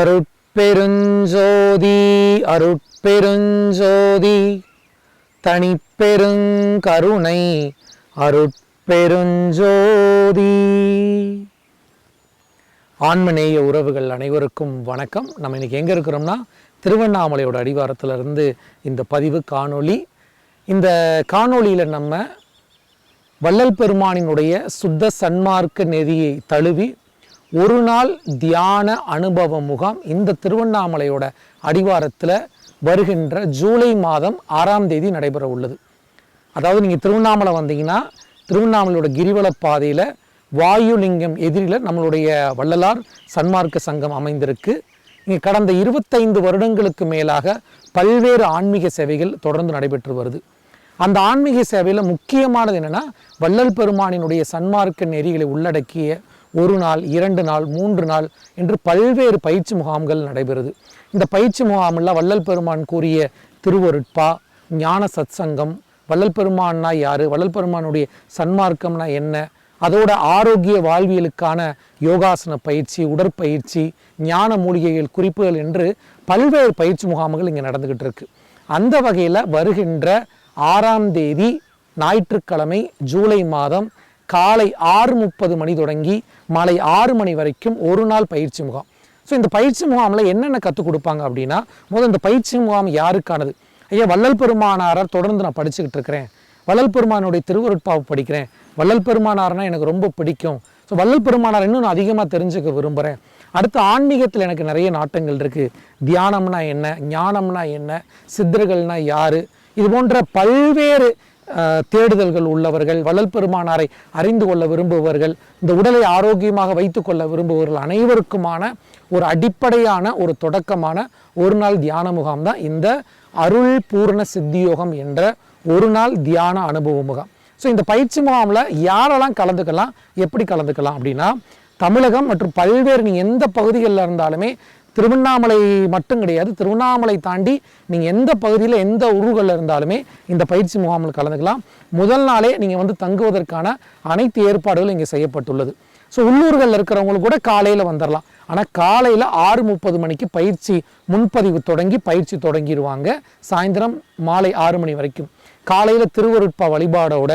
அருட்பெருஞ்சோதி அருட்பெருஞ்சோதி தனிப்பெருங்கருணை அருட்பெருஞ்சோதி. ஆன்மநேய உறவுகள் அனைவருக்கும் வணக்கம். நம்ம இன்னைக்கு எங்கே இருக்கிறோம்னா திருவண்ணாமலையோட அடிவாரத்திலிருந்து இந்த பதிவு காணொளி. இந்த காணொளியில் நம்ம வள்ளல் பெருமானினுடைய சுத்த சன்மார்க்க நெறியை தழுவி ஒரு நாள் தியான அனுபவ முகாம் இந்த திருவண்ணாமலையோட அடிவாரத்தில் வருகின்ற ஜூலை மாதம் ஆறாம் தேதி நடைபெற உள்ளது. அதாவது நீங்கள் திருவண்ணாமலை வந்தீங்கன்னா திருவண்ணாமலையோட கிரிவல பாதையில் வாயுலிங்கம் எதிரில் நம்மளுடைய வள்ளலார் சன்மார்க்க சங்கம் அமைந்திருக்கு. இங்கே கடந்த இருபத்தைந்து வருடங்களுக்கு மேலாக பல்வேறு ஆன்மீக சேவைகள் தொடர்ந்து நடைபெற்று வருது. அந்த ஆன்மீக சேவையில் முக்கியமானது என்னென்னா வள்ளல் பெருமானினுடைய சன்மார்க்க நெறிகளை உள்ளடக்கிய ஒரு நாள் இரண்டு நாள் மூன்று நாள் என்று பல்வேறு பயிற்சி முகாம்கள் நடைபெறுது. இந்த பயிற்சி முகாமில் வள்ளல் பெருமான் கூறிய திருவருட்பா ஞான சத்சங்கம் வள்ளல் பெருமான்னா யார் வள்ளல் பெருமானுடைய சன்மார்க்கம்னா என்ன அதோட ஆரோக்கிய வாழ்வியலுக்கான யோகாசன பயிற்சி உடற்பயிற்சி ஞான மூலிகைகள் குறிப்புகள் என்று பல்வேறு பயிற்சி முகாம்கள் இங்கே நடந்துக்கிட்டு இருக்கு. அந்த வகையில் வருகின்ற ஆறாம் தேதி ஞாயிற்றுக்கிழமை ஜூலை மாதம் காலை ஆறு முப்பது மணி தொடங்கி மாலை ஆறு மணி வரைக்கும் ஒரு நாள் பயிற்சி முகாம். ஸோ இந்த பயிற்சி முகாமில் என்னென்ன கற்றுக் கொடுப்பாங்க அப்படின்னா முதல் இந்த பயிற்சி முகாம் யாருக்கானது? ஐயா வள்ளல் பெருமானாரார் தொடர்ந்து நான் படிச்சுக்கிட்டு இருக்கிறேன். வள்ளல் பெருமானுடைய திருவருட்பாவை படிக்கிறேன். வள்ளல் பெருமானார்னா எனக்கு ரொம்ப பிடிக்கும். ஸோ வள்ளல் பெருமானார் இன்னும் நான் அதிகமாக தெரிஞ்சுக்க விரும்புகிறேன் அடுத்து ஆன்மீகத்தில் எனக்கு நிறைய நாட்டங்கள் இருக்குது தியானம்னா என்ன ஞானம்னா என்ன சித்தர்கள்னா யார்? இது போன்ற பல்வேறு தேடுதல்கள் உள்ளவர்கள் வள்ளல் பெருமானாரை அறிந்து கொள்ள விரும்புபவர்கள் இந்த உடலை ஆரோக்கியமாக வைத்துக்கொள்ள விரும்புபவர்கள் அனைவருக்குமான ஒரு அடிப்படையான ஒரு தொடக்கமான ஒரு நாள் தியான முகாம் தான் இந்த அருள் பூர்ண சித்தியோகம் என்ற ஒரு நாள் தியான அனுபவ முகாம். ஸோ இந்த பயிற்சி முகாமில் யாரெல்லாம் கலந்துக்கலாம் எப்படி கலந்துக்கலாம் அப்படின்னா தமிழகம் மற்றும் பல்வேறு நீங்கள் எந்த பகுதிகளில் இருந்தாலுமே திருவண்ணாமலை மட்டும் கிடையாது. திருவண்ணாமலை தாண்டி நீங்கள் எந்த பகுதியில் எந்த ஊர்களில் இருந்தாலுமே இந்த பயிற்சி முகாமில் கலந்துக்கலாம். முதல் நாளே நீங்கள் வந்து தங்குவதற்கான அனைத்து ஏற்பாடுகளும் இங்கே செய்யப்பட்டுள்ளது. ஸோ உள்ளூர்களில் இருக்கிறவங்களுக்கு கூட காலையில் வந்துடலாம் ஆனால் காலையில் ஆறு முப்பது மணிக்கு பயிற்சி முன்பதிவு தொடங்கி பயிற்சி தொடங்கிடுவாங்க. சாயந்தரம் மாலை ஆறு மணி வரைக்கும். காலையில் திருவருட்பா வழிபாடோட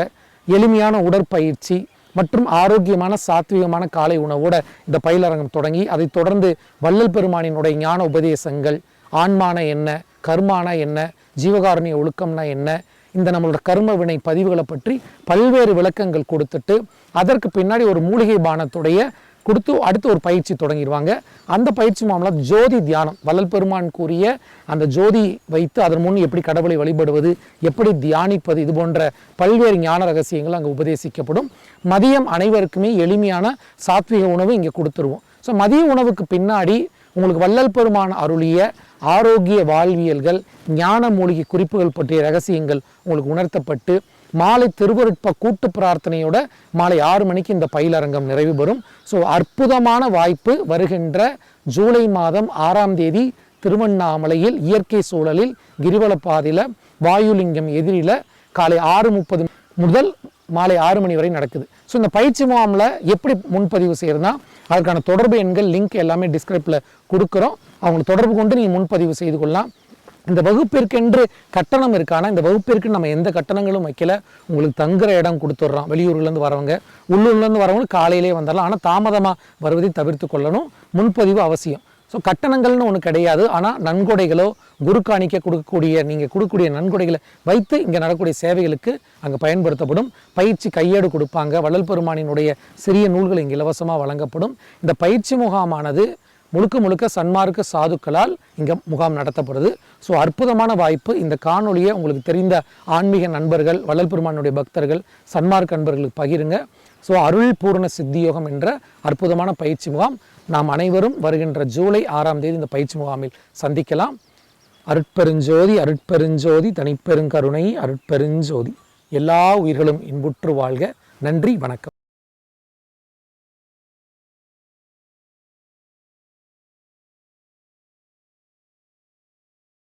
எளிமையான உடற்பயிற்சி மற்றும் ஆரோக்கியமான சாத்வீகமான காலை உணவோட இந்த பயிலரங்கம் தொடங்கி அதைத் தொடர்ந்து வள்ளல் பெருமானினுடைய ஞான உபதேசங்கள் ஆன்மான என்ன கர்மானா என்ன ஜீவகாருண்ய ஒழுக்கம்னா என்ன இந்த நம்மளோட கர்ம வினை பதிவுகளை பற்றி பல்வேறு விளக்கங்கள் கொடுத்துட்டு அதற்கு பின்னாடி ஒரு மூலிகை பானத்துடைய கொடுத்து அடுத்து ஒரு பயிற்சி தொடங்கிடுவாங்க அந்த பயிற்சி மாமலம் ஜோதி தியானம். வள்ளல் பெருமான் கூறிய அந்த ஜோதி வைத்து அதன் முன் எப்படி கடவுளை வழிபடுவது எப்படி தியானிப்பது இது போன்ற பல்வேறு ஞான ரகசியங்கள் அங்கே உபதேசிக்கப்படும். மதியம் அனைவருக்குமே எளிமையான சாத்விக உணவு இங்கே கொடுத்துருவோம். ஸோ மதிய உணவுக்கு பின்னாடி உங்களுக்கு வள்ளல் பெருமான் அருளிய ஆரோக்கிய வாழ்வியல்கள் ஞான மூலிகை குறிப்புகள் பற்றிய ரகசியங்கள் உங்களுக்கு உணர்த்தப்பட்டு மாலை திருவருட்ப கூட்டு பிரார்த்தனையோட மாலை ஆறு மணிக்கு இந்த பயிலரங்கம் நிறைவு பெறும். ஸோ அற்புதமான வாய்ப்பு வருகின்ற ஜூலை மாதம் ஆறாம் தேதி திருவண்ணாமலையில் இயற்கை சூழலில் கிரிவல பாதையில் வாயுலிங்கம் எதிரில் காலை ஆறு முப்பது முதல் மாலை ஆறு மணி வரை நடக்குது. ஸோ இந்த பயிற்சி முகாமில் எப்படி முன்பதிவு செய்யறதுனா அதற்கான தொடர்பு எண்கள் லிங்க் எல்லாமே டிஸ்கிரிப்டில் கொடுக்குறோம். அவங்களை தொடர்பு கொண்டு நீங்கள் முன்பதிவு செய்து கொள்ளலாம். இந்த வகுப்பிற்கென்று கட்டணம் இருக்கானா இந்த வகுப்பிற்கு நம்ம எந்த கட்டணங்களும் வைக்கல. உங்களுக்கு தங்குற இடம் கொடுத்துட்றோம் வெளியூர்லேருந்து வரவங்க உள்ளூர்லேருந்து வரவங்க காலையிலே வந்துடலாம் ஆனால் தாமதமாக வருவதை தவிர்த்து கொள்ளணும். முன்பதிவு அவசியம். ஸோ கட்டணங்கள்னு ஒன்று கிடையாது. ஆனால் நன்கொடைகளோ குரு காணிக்க கொடுக்கக்கூடிய நீங்கள் கொடுக்கக்கூடிய நன்கொடைகளை வைத்து இங்கே நடக்கக்கூடிய சேவைகளுக்கு அங்கே பயன்படுத்தப்படும். பயிற்சி கையேடு கொடுப்பாங்க. வள்ளல் பெருமானினுடைய சிறிய நூல்கள் இங்கே இலவசமாக வழங்கப்படும். இந்த பயிற்சி முகாமானது முழுக்க முழுக்க சன்மார்க்க சாதுக்களால் இங்கே முகாம் நடத்தப்படுது. ஸோ அற்புதமான வாய்ப்பு. இந்த காணொலியை உங்களுக்கு தெரிந்த ஆன்மீக நண்பர்கள் வள்ளல் பெருமானுடைய பக்தர்கள் சன்மார்க்க நண்பர்களுக்கு பகிருங்க. ஸோ அருள் பூர்ண சித்தியோகம் என்ற அற்புதமான பயிற்சி முகாம். நாம் அனைவரும் வருகின்ற ஜூலை ஆறாம் தேதி இந்த பயிற்சி முகாமில் சந்திக்கலாம். அருட்பெருஞ்சோதி அருட்பெருஞ்சோதி தனிப்பெருங்கருணை அருட்பெருஞ்சோதி. எல்லா உயிர்களும் இன்புற்று வாழ்க. நன்றி வணக்கம்.